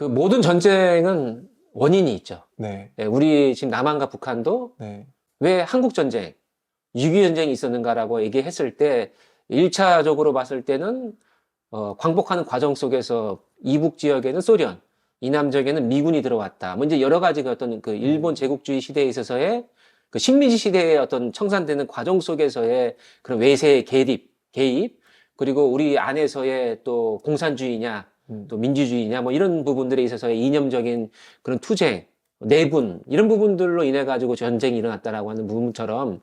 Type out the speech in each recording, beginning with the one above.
그 모든 전쟁은 원인이 있죠. 네. 예, 우리 지금 남한과 북한도 네. 왜 한국 전쟁, 6.25 전쟁이 있었는가라고 얘기했을 때 1차적으로 봤을 때는 어, 광복하는 과정 속에서 이북 지역에는 소련, 이남 지역에는 미군이 들어왔다. 뭐 이제 여러 가지 그 어떤 그 일본 제국주의 시대에 있어서의 그 식민지 시대의 어떤 청산되는 과정 속에서의 그런 외세의 개입, 개입, 그리고 우리 안에서의 또 공산주의냐, 음. 또 민주주의냐, 뭐 이런 부분들에 있어서의 이념적인 그런 투쟁, 내분, 이런 부분들로 인해 가지고 전쟁이 일어났다라고 하는 부분처럼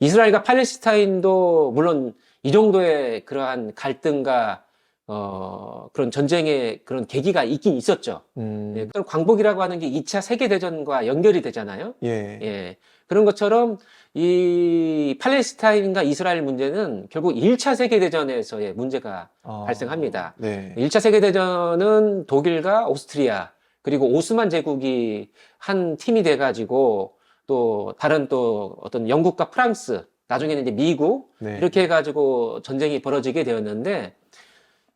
이스라엘과 팔레스타인도 물론 이 정도의 그러한 갈등과 어, 그런 전쟁의 그런 계기가 있긴 있었죠. 음. 예, 그런 광복이라고 하는 게 2차 세계대전과 연결이 되잖아요. 예. 예. 그런 것처럼 이 팔레스타인과 이스라엘 문제는 결국 1차 세계대전에서의 문제가 아. 발생합니다. 네. 1차 세계대전은 독일과 오스트리아, 그리고 오스만 제국이 한 팀이 돼가지고 또 다른 또 어떤 영국과 프랑스, 나중에는 이제 미국, 네. 이렇게 해가지고 전쟁이 벌어지게 되었는데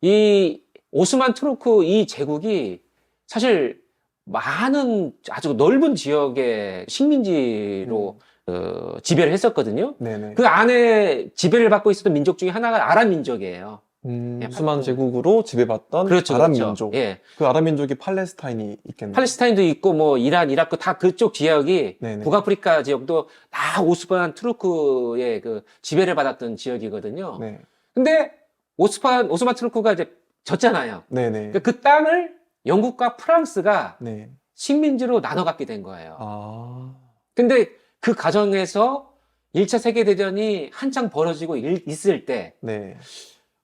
이 오스만 투르크 이 제국이 사실 많은 아주 넓은 지역의 식민지로 어, 지배를 했었거든요. 네네. 그 안에 지배를 받고 있었던 민족 중에 하나가 아랍 민족이에요. 음, 예, 오스만 팔- 제국으로 지배받던 그렇죠, 아랍 그렇죠. 민족. 예, 그 아랍 민족이 팔레스타인이 있겠네요. 팔레스타인도 있고 뭐 이란, 이라크 다 그쪽 지역이 네네. 북아프리카 지역도 다 오스만 투르크의 그 지배를 받았던 지역이거든요. 네. 근데 오스만 오스만 투르크가 이제 졌잖아요. 네네. 그러니까 그 땅을 영국과 프랑스가 네. 식민지로 나눠 갖게 된 거예요. 아. 근데 그 과정에서 1차 세계대전이 한창 벌어지고 일- 있을 때, 네.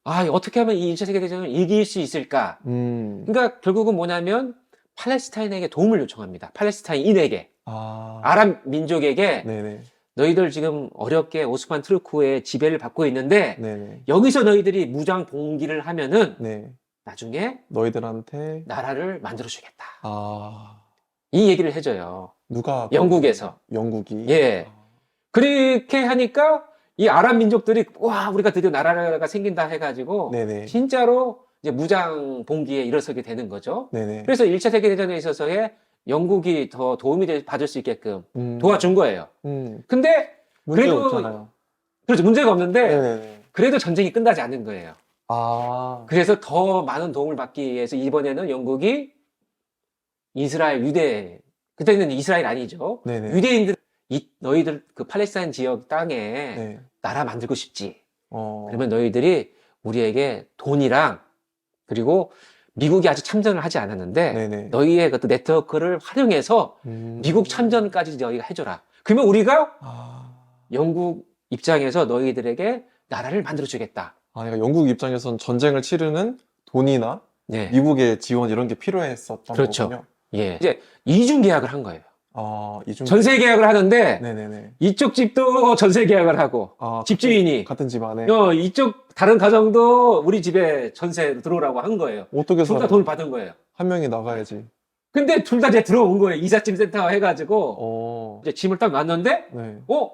아, 어떻게 하면 이 1차 세계대전을 이길 수 있을까? 음. 그러니까 결국은 뭐냐면 팔레스타인에게 도움을 요청합니다. 팔레스타인인에게. 아. 아랍 민족에게 네네. 너희들 지금 어렵게 오스만 트루크의 지배를 받고 있는데 네네. 여기서 너희들이 무장 봉기를 하면은 네. 나중에 너희들한테 나라를 만들어 주겠다. 아. 이 얘기를 해줘요. 누가 영국에서. 영국이 예. 그렇게 하니까 이 아랍 민족들이 와 우리가 드디어 나라가 생긴다 해가지고 네네. 진짜로 이제 무장 봉기에 일어서게 되는 거죠. 네네. 그래서 1차 세계대전에 있어서의 영국이 더 도움이 되- 받을 수 있게끔 음. 도와준 거예요. 음. 근데 문제 그래도- 없잖아요. 그렇죠 문제가 없는데 네네네. 그래도 전쟁이 끝나지 않는 거예요. 아. 그래서 더 많은 도움을 받기 위해서 이번에는 영국이 이스라엘 유대 그때는 이스라엘 아니죠. 네네. 유대인들 이 너희들 그 팔레스타인 지역 땅에 네. 나라 만들고 싶지. 어. 그러면 너희들이 우리에게 돈이랑 그리고 미국이 아직 참전을 하지 않았는데 네네. 너희의 그 네트워크를 활용해서 음. 미국 참전까지 너희가 해줘라. 그러면 우리가 아. 영국 입장에서 너희들에게 나라를 만들어주겠다. 아, 그러니까 영국 입장에선 전쟁을 치르는 돈이나 네. 미국의 지원 이런 게 필요했었던 그렇죠. 거군요. 예. 이제 이중 계약을 한 거예요. 아, 이중 전세 계약을 하는데 네네네. 이쪽 집도 전세 계약을 하고 아, 집주인이 같은, 집 안에 어, 이쪽 다른 가정도 우리 집에 전세 들어오라고 한 거예요. 어떻게 둘 다? 돈을 받은 거예요. 한 명이 나가야지. 근데 둘 다 이제 들어온 거예요. 이삿짐 센터 해가지고 어. 이제 짐을 딱 놨는데 네. 어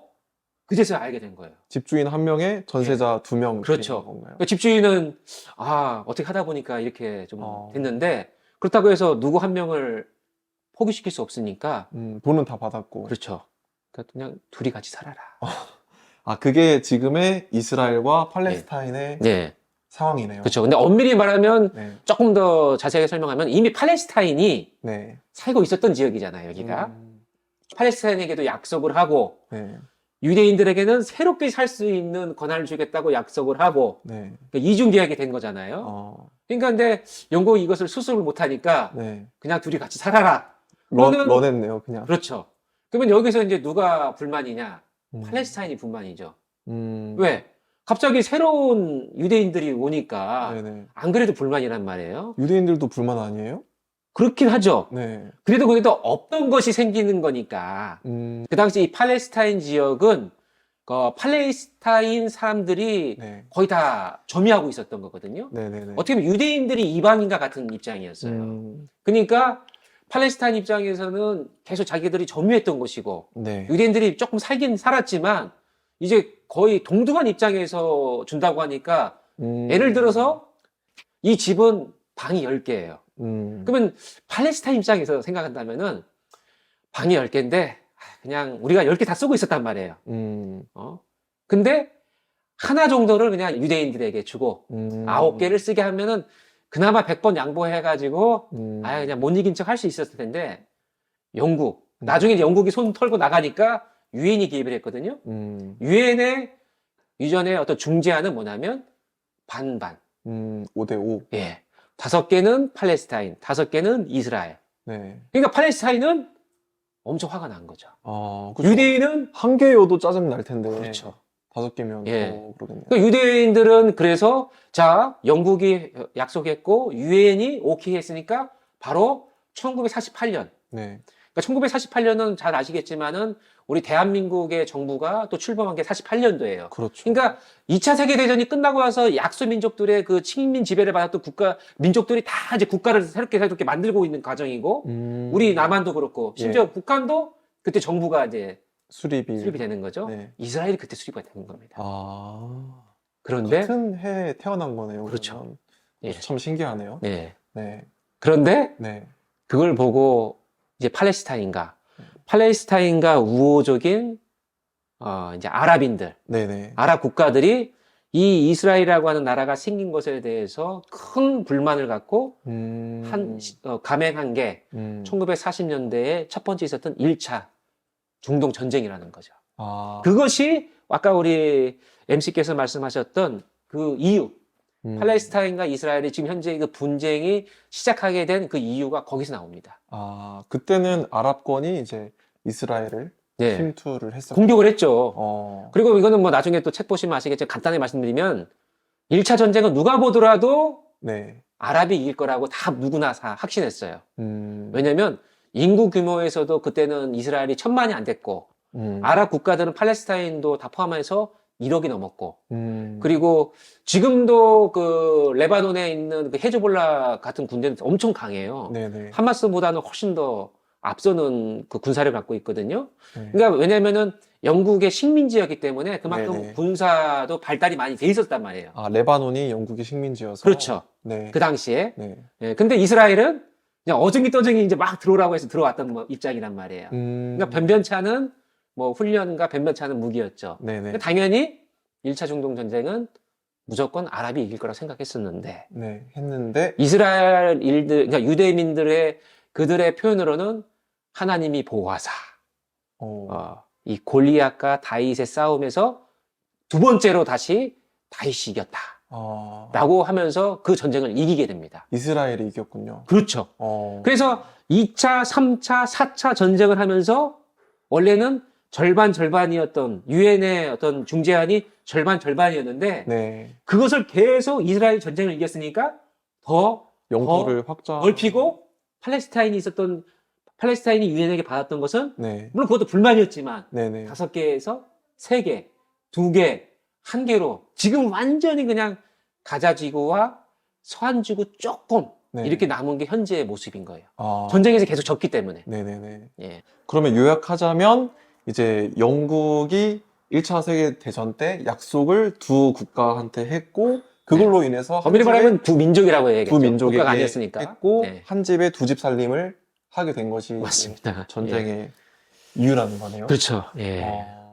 그제서야 알게 된 거예요. 집주인 한 명에 전세자 두 명. 예. 그렇죠. 건가요? 그 집주인은 아 어떻게 하다 보니까 이렇게 좀 어. 됐는데 그렇다고 해서 누구 한 명을 포기시킬 수 없으니까 음, 돈은 다 받았고. 그렇죠. 그러니까 그냥 둘이 같이 살아라. 아, 그게 지금의 이스라엘과 팔레스타인의 네, 상황이네요. 그렇죠. 근데 엄밀히 말하면 네. 조금 더 자세하게 설명하면 이미 팔레스타인이 네. 살고 있었던 지역이잖아요. 여기가 음, 팔레스타인에게도 약속을 하고 네. 유대인들에게는 새롭게 살 수 있는 권한을 주겠다고 약속을 하고 네. 그러니까 이중 계약이 된 거잖아요. 어. 그러니까 근데 영국이 이것을 수습을 못하니까 네. 그냥 둘이 같이 살아라. 런, 그러면- 런했네요, 그냥. 그렇죠. 그러면 여기서 이제 누가 불만이냐? 음. 팔레스타인이 불만이죠. 음. 왜? 갑자기 새로운 유대인들이 오니까 네네. 안 그래도 불만이란 말이에요. 유대인들도 불만 아니에요? 그렇긴 하죠. 네. 그래도 그래도 없던 것이 생기는 거니까. 음. 그 당시 이 팔레스타인 지역은 그 팔레스타인 사람들이 네. 거의 다 점유하고 있었던 거거든요. 네네네. 어떻게 보면 유대인들이 이방인과 같은 입장이었어요. 음. 그러니까 팔레스타인 입장에서는 계속 자기들이 점유했던 곳이고 네. 유대인들이 조금 살긴 살았지만 이제 거의 동등한 입장에서 준다고 하니까 음. 예를 들어서 이 집은 방이 10개예요. 음. 그러면 팔레스타인 입장에서 생각한다면은 방이 10개인데 그냥 우리가 10개 다 쓰고 있었단 말이에요. 음. 어? 근데 하나 정도를 그냥 유대인들에게 주고 음. 아홉 개를 쓰게 하면은 그나마 100번 양보해가지고 음. 아 그냥 못 이긴 척 할 수 있었을 텐데 영국 음. 나중에 이제 영국이 손 털고 나가니까 유엔이 개입을 했거든요. 음. 유엔의 이전에 어떤 중재안은 뭐냐면 반반. 음. 5대 5. 예. 다섯 개는 팔레스타인, 다섯 개는 이스라엘. 네. 그러니까 팔레스타인은 엄청 화가 난 거죠. 아, 그쵸. 유대인은 한 개여도 짜증 날 텐데. 그렇죠. 다섯 개면 예. 더 그러겠네요. 그러니까 유대인들은 그래서 자 영국이 약속했고 유엔이 오케이 했으니까 바로 1948년. 네. 그러니까 1948년은 잘 아시겠지만은 우리 대한민국의 정부가 또 출범한 게 48년도예요. 그렇죠. 그러니까 2차 세계 대전이 끝나고 나서 약소 민족들의 그 식민 지배를 받았던 국가 민족들이 다 이제 국가를 새롭게 새롭게 만들고 있는 과정이고 음. 우리 남한도 그렇고 심지어 예. 북한도 그때 정부가 이제 수립이. 수립이 되는 거죠. 네. 이스라엘이 그때 수립이 되는 겁니다. 아. 그런데 같은 해에 태어난 거네요. 그렇죠. 그러면. 예. 참 신기하네요. 네. 네. 그런데 네. 그걸 보고 이제 팔레스타인과 팔레스타인과 우호적인 어 이제 아랍인들, 네네. 아랍 국가들이 이 이스라엘이라고 하는 나라가 생긴 것에 대해서 큰 불만을 갖고 음. 한 시- 어, 감행한 게 음. 1940년대에 첫 번째 있었던 1차 중동 전쟁이라는 거죠. 아. 그것이 아까 우리 MC께서 말씀하셨던 그 이유, 음. 팔레스타인과 이스라엘이 지금 현재 그 분쟁이 시작하게 된 그 이유가 거기서 나옵니다. 아, 그때는 아랍권이 이제 이스라엘을 네. 침투를 했었고. 공격을 했죠. 어. 그리고 이거는 뭐 나중에 또 책 보시면 아시겠지만 간단히 말씀드리면 1차 전쟁은 누가 보더라도 네. 아랍이 이길 거라고 다 누구나 다 확신했어요. 음. 왜냐면 인구 규모에서도 그때는 이스라엘이 천만이 안 됐고 음. 아랍 국가들은 팔레스타인도 다 포함해서 1억이 넘었고 음. 그리고 지금도 그 레바논에 있는 그 헤즈볼라 같은 군대는 엄청 강해요. 네네. 하마스보다는 훨씬 더 앞서는 그 군사를 갖고 있거든요. 네. 그러니까 왜냐면은 영국의 식민지였기 때문에 그만큼 네네. 군사도 발달이 많이 돼 있었단 말이에요. 아, 레바논이 영국의 식민지여서. 그렇죠. 네. 그 당시에. 네. 예, 근데 이스라엘은 그냥 어중이 떠중이 이제 막 들어오라고 해서 들어왔던 뭐 입장이란 말이에요. 음. 그러니까 변변찮은 뭐 훈련과 변변찮은 무기였죠. 네네. 당연히 1차 중동 전쟁은 무조건 아랍이 이길 거라고 생각했었는데 네. 했는데. 이스라엘 일들 그러니까 유대민들의 그들의 표현으로는 하나님이 보호하사 어. 어, 이 골리앗과 다윗의 싸움에서 두 번째로 다시 다윗이 이겼다. 아. 라고 하면서 그 전쟁을 이기게 됩니다. 이스라엘이 이겼군요. 그렇죠. 어. 그래서 2차, 3차, 4차 전쟁을 하면서 원래는 절반 절반이었던 유엔의 어떤 중재안이 절반 절반이었는데 네. 그것을 계속 이스라엘 전쟁을 이겼으니까 더 영토를 확장. 넓히고 팔레스타인이 있었던 팔레스타인이 유엔에게 받았던 것은 네. 물론 그것도 불만이었지만 네네. 다섯 개에서 세 개, 두 개, 한 개로 지금 완전히 그냥 가자지구와 서한지구 조금 네. 이렇게 남은 게 현재의 모습인 거예요. 아. 전쟁에서 계속 졌기 때문에. 네네네. 예. 그러면 요약하자면 이제 영국이 1차 세계 대전 때 약속을 두 국가한테 했고 그걸로 인해서 한 엄밀히 집에 말하면 두 민족이라고 해야겠죠. 두 민족에게 국가가 아니었으니까. 했고 네. 한 집에 두 집 살림을 하게 된 것이 맞습니다. 전쟁의 이유라는 거네요. 예. 그렇죠. 예. 어.